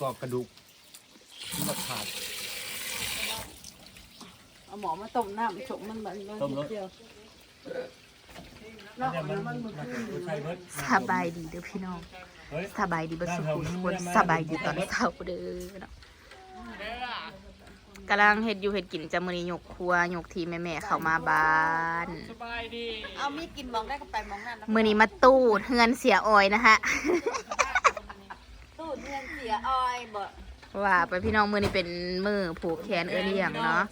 กอกกระดูกมันก็ขาด เอาหมอมาต้มน้ำชกมันแบบนี้ต้มรส เดียวแล้วมันมันมันใช่เบิดสบายดีเด้อพี่น้องเฮ้ยสบายดีเบ่สุขุทุกคนสบายดีตอนเช้าเด้อเนาะกำลังเฮ็ดอยู่เฮ็ดกินจะมื้อนี้ยกครัวยกทีแม่ๆเข้ามาบ้านเอามีดกินมองได้ก็ไปมองนั่นนะมื้อนี้มาตู้เฮือนเสียออยนะฮะ เงินเสียออยบ่ว่าไปพี่น้องมือนี้เป็นมือผูกแขนเอ้ยเลี้ยงเนาะ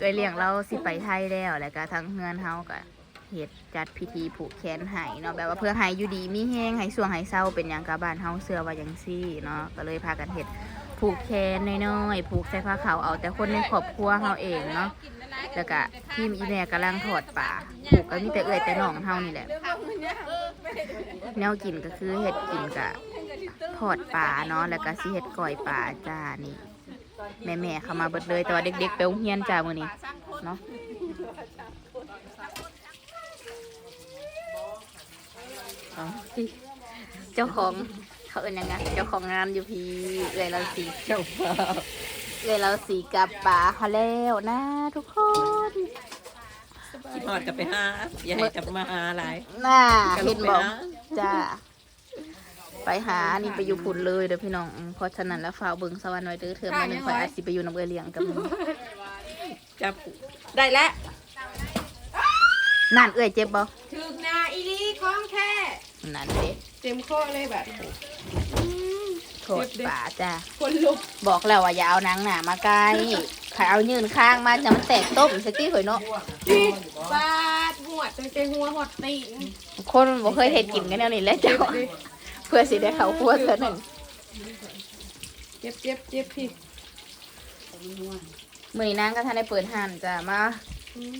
เอ้ยเลี้ยงเราสิไปไทยแล้วแล้วก็ทั้งเฮือนเฮาก็เฮ็ดจัดพิธีผูกแขนให้เนาะแบบว่าเพื่อให้อยู่ดีมีแฮงให้สวงให้เศร้าเป็นหยังกะบ้านเฮาเชื่อว่าจังซี่เนาะก็เลยพากันเฮ็ดผูกแขนน้อยๆผูกใส่ผ้าขาวเอาแต่คนในครอบครัวเฮาเองเนาะแล้วก็ทีมอีแม่กำลังทอดป่าผูกก็มีแต่เอื้อยแต่น้องเฮานี่แหละแนวกินก็คือเฮ็ดกินกะ ทอดปลาเนาะแล้วก็สิเฮ็ดก้อยปลาจ้านี่ แม่แม่ๆเข้ามาเบิดเลยแต่ว่าเด็กๆไปโรงเรียนจ้ามื้อนี้เนาะเอาสิเจ้าของเขาเอิ้นหยังไงเจ้าของงานอยู่พี่เอื้อยเราสีเจ้าป่าเอื้อยเราสีกับปลาเขาแล้วนะทุกคนคิดฮอดกลับไปหาอย่าให้กลับมาหาหลายน่าก็ลเห็งนไปบอกหาจ้า ไปหานี่ไปอยู่พุ่นเลยเด้อพี่น้องอืมเพราะฉะนั้นแล้วฝากเบิ่งสวรรค์ไว้เด้อเทอมละหนึ่งข่อยอาจสิไปอยู่น้ำเอือเลี้ยงกับมึงจับได้แล้วนั่นเอื้อยเจ็บบ่ถึกนาอีลีของแค่นั่นเด้เต็มข้อเลยแบบโทษป่าจ้าคนลุกบอกแล้วว่าอย่าเอานางหนามาใกล้ใครเอายืนข้างมาจะมันแตกต้มสักทีข่อยเนาะฟาดหัวตั้งแต่หัวหดตีนคนมันบ่เคยเฮ็ดกินกันแนวนี้แหล้วจ้า เพื่อสิได้เข้าครัวเท่านั้นเจ็บเจ็บเจ็บพี่มื้อนี้นางก็ท่านได้เปิดห้านจ้ามาอืม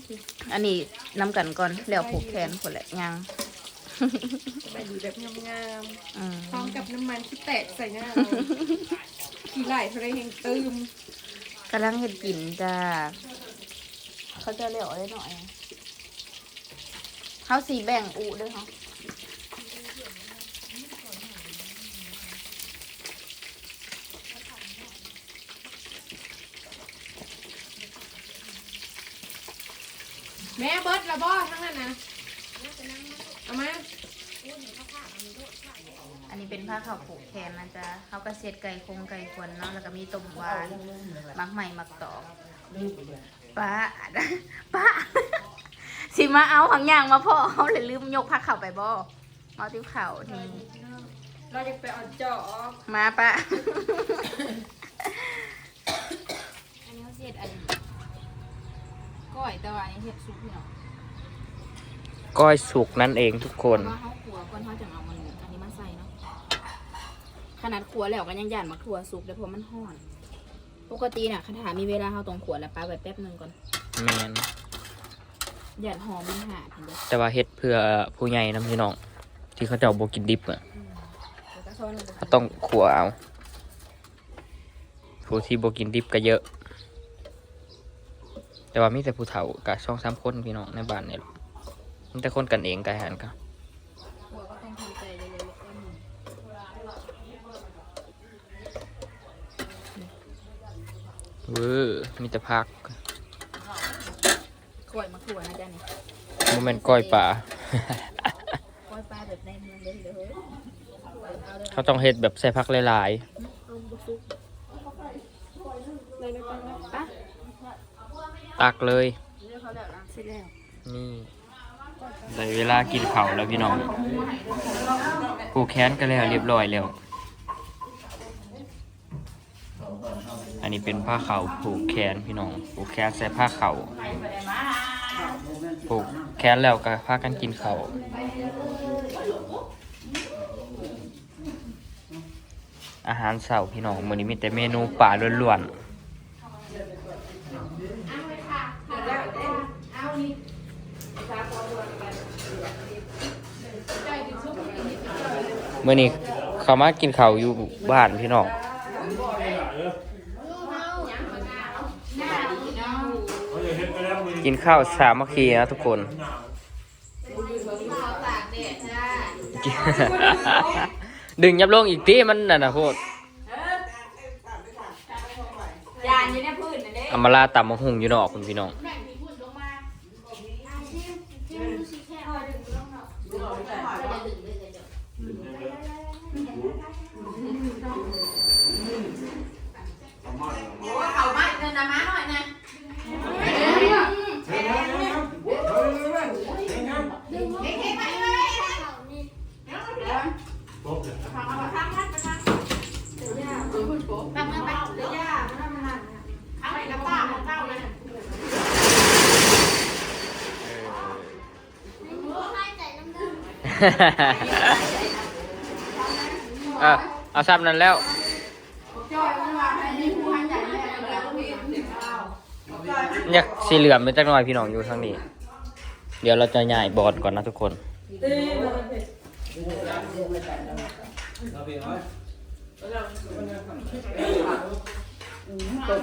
อันนี้นำกันก่อนแล้วผูกแขนคนละยังสบายดีแบบงามอืมๆพร้อมกับน้ำมันที่แตกใส่หน้าเราขี้ไหลเท่าไรแห่งตืมกำลังเห็ดกินจ้าเขาจะเลี้ยวได้หน่อยเขาสีแบ่งอูด้วยเขา แม่เบิร์ดละบ่ทั้งนั้นนะเอามาอันนี้เป็นผ้าขาวผูกแขนนะจ๊ะเขาก็เสียดไก่คงไก่ควนเนาะแล้วก็มีต้มหวานมักใหม่มักต่อกป้าป้าสิมาเอาหังอย่างมาพ่อเขาเลยลืมยกผ้าขาวไปบ่เอาติ้วขาวนี่เราจะไปเอาเจาะมาป้าอันนี้เขาเสียดอัน ก้อยแต่ว่าอันนี้เห็ดซุปเนาะก้อยสุกนั่นเองทุกคนว่าเขาขัวก่อนเขาจะเอามันอันนี้มาใส่เนาะขนาดขัวแล้วก็ยังย่านมาขัวสุกเลยเพราะมันห่อนปกติน่ะคาถามีเวลาเขาต้องขัวแล้วป้าไว้แป๊บหนึงก่อนแมนย่านหอมมันหาดเห็นเด้อแต่ว่าเฮ็ดเพื่อผู้ใหญ่นะพี่น้อง ที่เขาเจ้าบ่กินดิบอะแล้วก็ซ้อนลงไปเขาต้องขัวเอา ผู้ที่บ่กินดิบก็เยอะ แต่ว่ามีแต่ผู้เฒ่ากับช่องสามคนพี่น้องในบ้านเนี่ยมีแต่คนกันเองกันหันกันขัวก็ต้องทำใจเย็นๆแป๊บหนึงเวอร์มีแต่พักก้อยมาขัวนะจ๊ะนี่โมเมนก้อยป่าก้อยปลาแบบในเมืองเลยเลยเขาต้องเฮ็ดแบบใส่พักหลายเอาบุซุกเลยนะจ๊ะนะปะๆ ตักเลยเรียกเขาแล้วนะเสร็จแล้วนี่ได้เวลากินข้าวแล้วพี่น้องผูกแขนกันแล้วเรียบร้อยแล้ว อันนี้เป็นผ้าเข่าวผูกแขนพี่น้องผูกแขนใส่ผ้าเข่าวผูกแขนแล้วก็พากันกินเข้าวอาหารเสาร์พี่น้องมื้อนี้มีแต่เมนูป่าล้วนๆ เมื้อนี้เขามากินข้าวอยู่บ้านพี่น้องกินข้าวสามัคคีนะทุกคนดึงยับลงอีกทีมันน่ะนะโพดานอยู่ในพื้นนั่นเด้อำมาลาตำมะฮุงอยู่นอกคุณพี่น้อง ออเอาซ้ำนั้นแล้วอยมันว่าให้มีผู้หันใหญ่แล้วก็มีเด็กเราอยากสีเหลือมไปจักหน่อยพี่น้องอยู่ทางนี้ เดี๋ยวเราจะย้ายบอร์ดก่อนนะทุกคน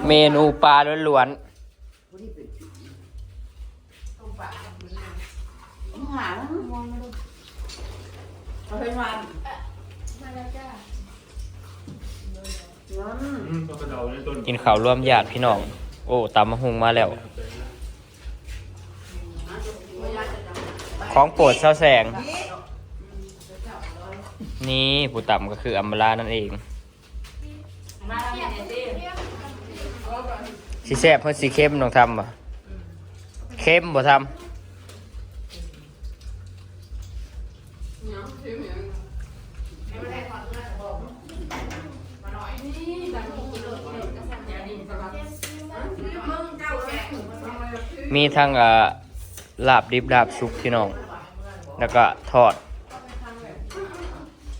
เมนูปลาล้วน เอาเป็นวันก็กระเดาในต้นๆกินข้าวร่วมญาติพี่น้อง โอ้ตำมะฮุงมาแล้ว ของโปรดเศร้าแสง นี่ผู้ต่ำก็คืออัมบาลานั่นเองมาทำอย่างนี้สิสีแซ่บเพื่อสีเข้มต้องทำป่ะเข้มบ่ท มึงเจ้าแก่ำมีทั้งอ่อลาบดิบลาบซุปพี่น้อง แล้วก็ทอด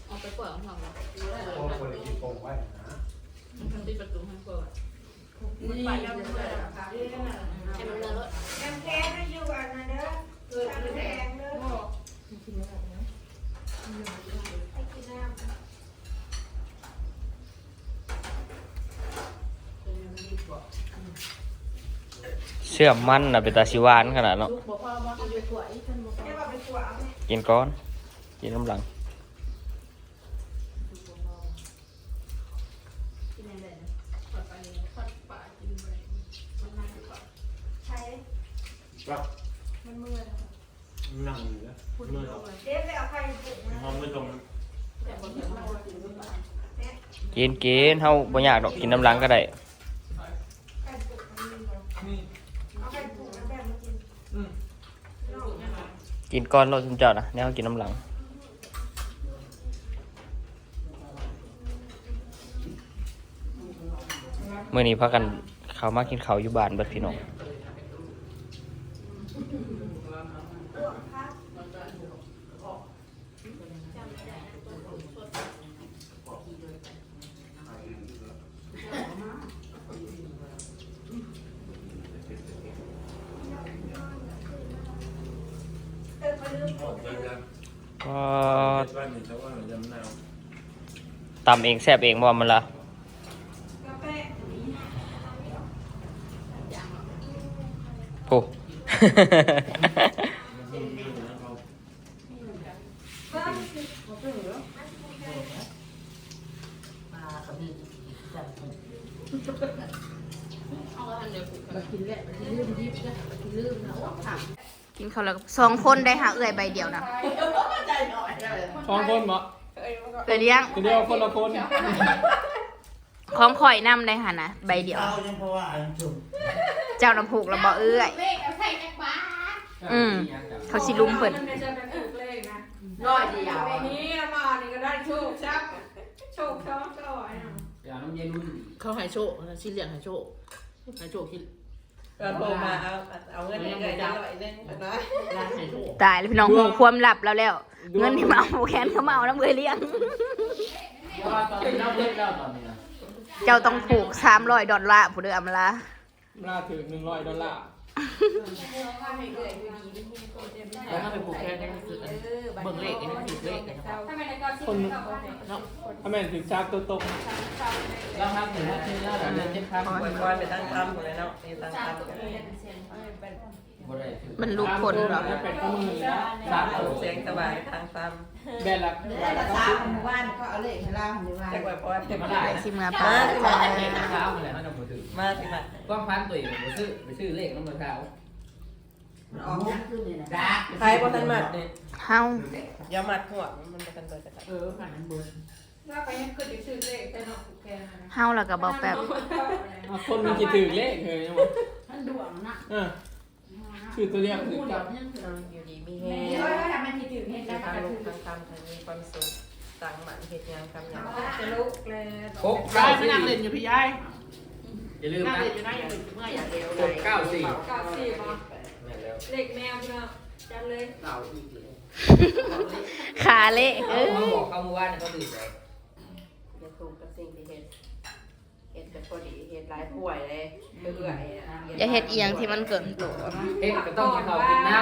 ออกไปเปิดห้องเราคนกินปงไว้นะทำที่ประตูให้เปิดมันไปแล้วมันเปิดให้มันเลิศ เชื่อมมันนะเป็นตาชิหวานขนาดเนาะกินก้อนกินน้ำหลังนั่งอยู่นะเมื่อยหอมไม่ตรงกินกินเฮาบ่อยากดอกกินน้ำหลังก็ได้ กินก้อนโลดซุมเจ้านะเนี่ยกินน้ำหลังเมื่อนี้พากันเขามากินเขาวอยู่บ้านเบิดพี่น้อง ก็บ้านนี่ชาวบ้านจำแนวตำเองแซ่บเองบ่มันละโอ้กิน ข้าวแล้วสองคนได้หาเอื่อยใบเดียวนะสองคนเหรอเอื่อยเลี้ยงคนเดียวคนละคนของข่อยน้ำได้หานะใบเดียว เอายังเพราะว่าอันจุ่มเจ้าน้ำผูกแล้วบ่เอื้อยอืม เขาสิลุมเพิ่นไม่ใช่เป็นถูกเลขนะร้อยเดียวนี่ละมานี่ก็ได้โชคชักโชคช้อนก็อะเขาให้โชคชิ้นเหลี่ยงให้โชคให้โชคชิ้น ก็โทรมาเอาเอาเงินให้ไก่จะร้อยนึงนะร้านให้โชคตายแล้วพี่น้องหูความลับแล้วแล้ว เงินที่มาเอาแขนเขามาเอาน้ำเอื่อยเลี้ยงตอนนี้เราเล่นแล้วตอนนี้นะเจ้าต้องผูกสามร้อยดอลลาร์ผู้เดืออำลาลาถึงหนึ่งร้อยดอลลาร์ แล้วถ้าไปผูกแค่นี้คือเบิ่งเลขนี่คือเลขนะครับถ้าไม่ได้ก็ชิมก็โอเคถ้าแม่นถึงจากตัวตรงแล้วครับถึงว่าที่แล้วเราเจ็ดพันคอยไปตั้งคำเลยเนาะมีตั้งคำกัน มันลูกคนเหรอจะเป็นข้อมือนะสามเอาตัวเสียงสบายทางคแบนละแบนละก็สามหมู่บ้านก็เอาเลขให้ล่าหมู่บ้าำนจะไว้พอจะมาได้ได้ไปสิเมือป้าป้าจะเล่นนะครับอะไรมันจะมือถือมาสิมาความพันตัวเองไปซื้อไปซื้อเลขน้ำมันขาวใครบ่ทันมัดเนี่ยเฮาอย่ามัดหัวมันบ่ทันเบิดจะเออผ่านมันเบิร์นว่าไปยังเกิดอีกชื่อเลขแต่เนาะผูกแขนนะเฮาแล้วก็บ่แป๊บคนมันคิดถึงเลขเลยยังไงมันดวงนะเออ คือตัวเรียกคือจับอยู่ดีมีแฮแม่งว่าถ้ามันคิดถึงเห็นจะได้ทำลูกทำคำทำมีความสุขตั้งหมันเฮ็ดงานทำงานจะลุกเลยหกเก้าสี่นั่งเล่นอยู่พี่ยายอย่าลืมนั่งนะเล่นอยู่นะอย่าลืมเมื่ออย่าเดียวหกเก้าสี่เก้าสี่บอเลขแมวพี่น้องจัดเลยเราอีกเลยขาเละเอเขาอบอกเขาเมื่อวานเขาตื่นเลย อย่าทุกข์กับสิ่งที่เฮ็ดเฮ็ดแต่ พอดีเฮ็ดหลายป่วยเลยเบื่อๆอย่าเฮ็ดอีหยังที่มันเกินตัว เฮ็ดก็ต้องกินข้าวกินน้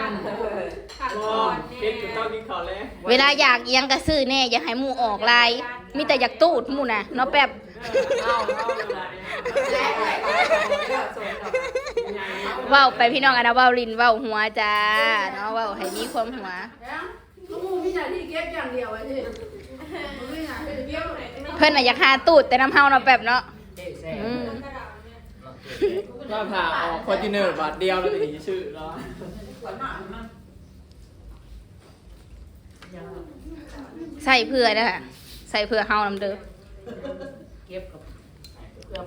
ขาดก่อนำเนี่เฮ็ดก็ต้องยกินข้าวแล้วเวลาอยากอีหยังก็ซื้อแน่อย่าให้หมู่ออกลายมีแต่อยากตูดหมู่น่ะเนาะแป๊บ เอาเอาอะไรเว้าไปพี่น้องอะนะเว้าลิ้นเว้าหัวจ้าเนาะเว้าให้มีความหัว ลูกพี่จ่าที่เก็บอย่างเดียวไว้สิไม่อยากให้เก็บไหนเพิ่นน่ะอยากหาตูดแต่น้ำเฮาเนาะแป๊บเนาะ เจ๊แซ่อืมก็ผ่าออกคอนติเนอร์บาทเดียวแล้วถึงชื่อแล้วใส่เพื่อเด้อค่ะใส่เพื่อเฮานำเด้อเก็บกับ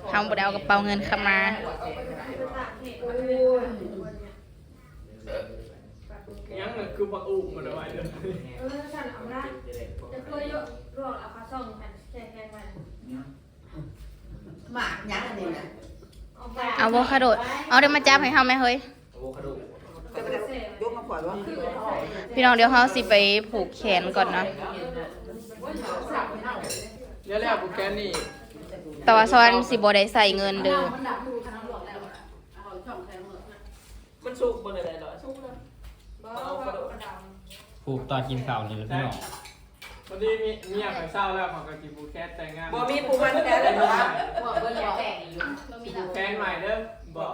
เฮาบ่ได้เอากระเป๋าเงินเข้ามายังคือปักอุมาด้วยเลยเออฉันเอาได้จะเคยเยอะรวมเอาคาซ่องกันแค่แค่มัน หมากยังอันนี้นะเอาไปเอาโวคาโดเอาเดี๋ยวมาจับให้เฮาไหมเฮ้ยโอ้ขนมจะไปยกมาปล่อยว่าพี่น้องเดี๋ยวเฮาสิไปผูกแขนก่อนเนาะเดี๋ยวแล้วโปรแกรมนี่แต่ว่าซ้อนสิบ่ได้ใส่เงินเด้อมันสุกบนอะไรหรอสุกเลยผูกตอนกินข้าวนี่แหละพี่น้อง วันนี้มีเมียของเศร้าแล้วของกะกิบูแคสแต่งงานบ่มีปูมันแค่เลยเหรอบอกเบิ่งแล้วแต่งอยู่บูแคสใหม่เด้อบอก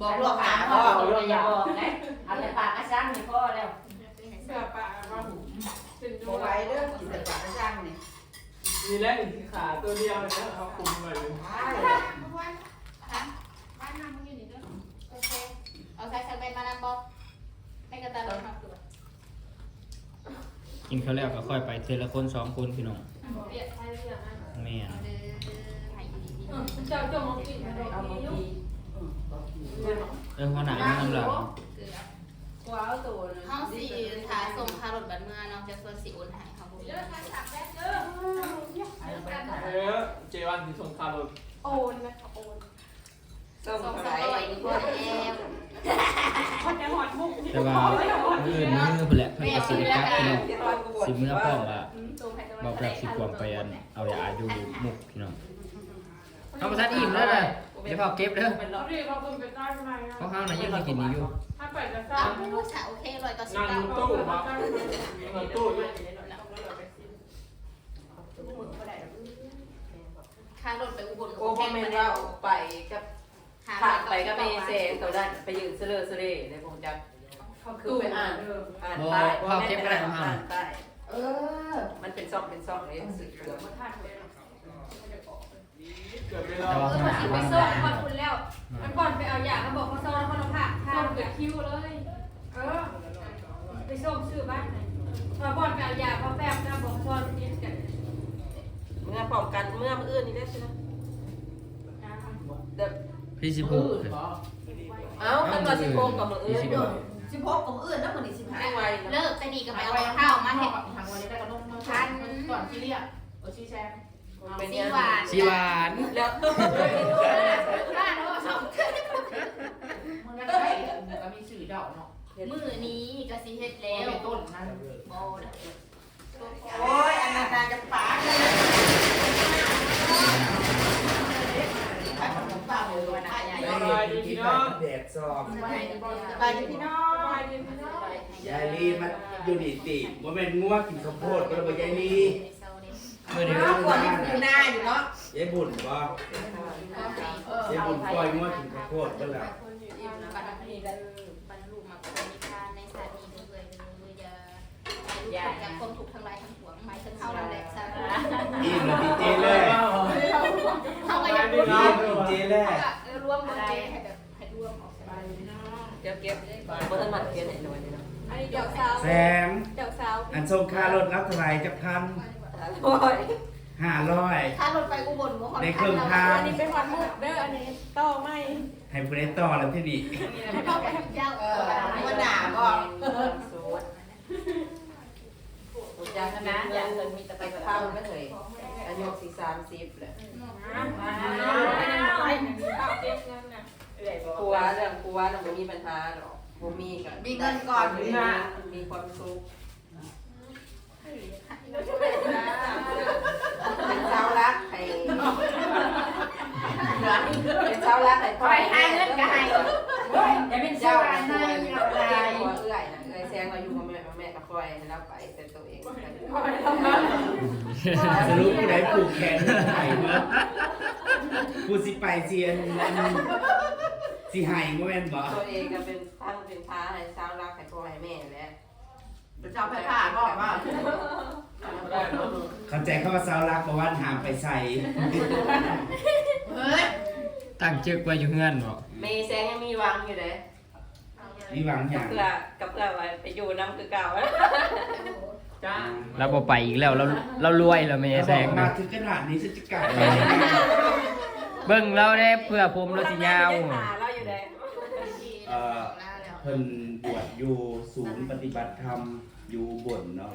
บอกหลอกหาพ่พ่ออเอาอย่าบอกนะเอาแต่ปากอาซังนี่พ่อแล้วเสื้อปะว่าเป็นบดูอกไว้ไว้เด้อกินแต่ปากช่างนี่มีแล้วอีกขาตัวเดียวเลยนะเขาคุมไว้เลยเอาใส่สักใบมานำบอกให้กระตาลงมาตัว กินข้าวแล้วก็ค่อยไปเทละคนสองคนพี่น้องเปลี่ยนใช้เรื่องนั้นแม่นเด้อให้ดีเออเจ้าเจ้ามองกินอะไรเอามานี่ทีเออหัวหน้ามันน้ำหลังเกลือว้าวตัวนึงเฮาสิถ่ายส่งค่ารถบัดเมื่อเนาะจะส่วนสิโอนให้เขาบ่มีเออเจวันที่ส่งคาร์ลโอนนะคะโอนส้มส่งอะสัไรกร้อยหนึงพอแล้วคนจะหอดมุกแต่ว่ามื้ออื่นมื้อพุ่นแหละเพิ่นก็สิได้กลับพี่น้อง สิมื้อพร้อมว่าส่งให้กำลับ่งแปลกสิควงไปอันเอายาอยู่มุกพี่น้องเขาประทัดอิ่มแล้วเลยเดี๋ยวพอเก็บเด้อเป็นรอบที่เราเป็นไปได้ไหมเขาข้าวไหนยังมากินนี้อยู่ถ้าเปิดจะทราเอาบผู้สาวโอเคร้อยเก้าสิบนั่งเก้าตู้มานั่งตู้ด้วยค่ารถไปอุบลโอ้พ่อแม่เราไปกับผักไปกับเมเซตัวนั้นไปยืนเสลอเสลเลยผมจะคือไปอ่านอ่านป้ายอ่านป้าย เออ มันเป็นซ่องเป็นซ่องเลยสื่อเกือบเกือบไปรแต่อว่าเออหัวหน้าสิไปมันส่งคนคุณแล้ว มันก่อนไปเอายาเขาบอกเขาซ่อนคนละผ้าผ้าต้องเกิเกิดดคิวเลย เออ ไปส่งซื้อบ้านไหนพอก่อนไปเอายาเขาแป๊บนะบอกซ่อนนิดกันเมื่อพร้อมกันเมื่อมื้ออื่นนี่ได้ใช่ไหมเด็กพี่สิผูกเอ้าตั้งแต่สิบโมงกับมื้ออื่นสิบหกของอื่นแล้วมันนี่สิบห้าไม่ไหวเลิกแต่นี่ก็ไปเอาข้าวมาเห็ดทางวันนี้ได้กระนุ่มทันก่อนที่เรียกโอชิแซมเป็นสียังหวานสีหวานแล้วบ้านเราสองมันก็ได้ก็มีสื่อดอกเนาะมือนี้ก็สิเฮ็ดแล้แล้ววต้นนั้นบ่ได้โอ้ยอันนั้นน่าจะปากเลยไปขนมปังเลยวันนั้นใหญ่สบายดีพี่น้องแดดซอกไปอยู่พี่น้องยายลีมัน อยู่นี่ติว่าแม่นงัวกินข้าวโพดก็เลยบอกยายลีเมื่อนี้น้องกลัวที่อยู่หน้าอยู่เนาะยายบุญบ่ยายบุญปล่อยงัวกินข้าวโพดก็แล้วบรรลุบรรลุมาเป็นนิพพานในสามีเรื่อยๆเลยจะอย่าจากความทุกข์ทั้งหลายทั้งปวงหมายถึงเฮานั่นแหละซะอิ่มแล้วดีเจเลยเฮาก็เจแรกเออรวมหมดเลยให้แบบให้รวมออกไปเดี๋ยวเก็บบ่ทันมัดเก็บให้หน่อยนี่เนาะ อันนี้เดี๋ยวสาวแสงเดี๋ยวสาวอันทรงค่ารถรับเท่าไหร่จักพันโอ้ยห้าร้อยถ้ารถไปอุบลบ่ฮอดได้เครื่องทางอันนี้เป็นวันมุกเด้ออันนี้ต่อไม่ให้ผู้ใดต่อแล้วที่นี่ให้พ่อไปทำเจ้าเออวันหนาก็สูตรผมอยากนะอยากเงินมีแต่ไปเข้าไม่เคยอายุสี่สามสิบแหละกลัวเรื่องกลัวเราไม่มีปัญหาหรอก บ่มีกันมีเงินก่อนมีมีความสุขเป็นเจ้ารักให้เป็นเจ้ารักให้พ่อให้เงินก็ให้อย่าเป็นเจ้าสาวให้ให้เงินเราเอื้ได้อยหัวเอื้อยนะเอื้อยแซงมาอยู่กับแม่แม่กับคอยให้เราไปแต่ตัวเองสรุปผู้ใดผูกแขนไห้เมื่อผู้สิไปเซียน สิไห้บ่แม่นบ่ตัวเองก็เป็นทั้งเป็นพาให้เจ้ารักให้พ่อให้แม่แหละเจ้าไปผ่าก็ว่าเข้าใจเข้าว่าสาวรักบ่ว่าหามไปใส่เฮ้ยตั้งจึกไว้อยู่เฮือนบ่เมย์แซงยังมีวังอยู่เลยมีหวังอย่างเพื่อกับเพื่อไว้ไปอยู่น้ำคือเก่าจ้าเราบ่ไปอีกแล้วเราเรารวยแล้วแม่แซงมานะถึงขนาดนี้ฉันจะกลับเบิ่งเราได้เพื่อผมเราสิยาว หาเราอยู่เลย เอ่อ เพิ่นบวชอยู่ศูนย์ปฏิบัติธรรมอยู่บนเนาะ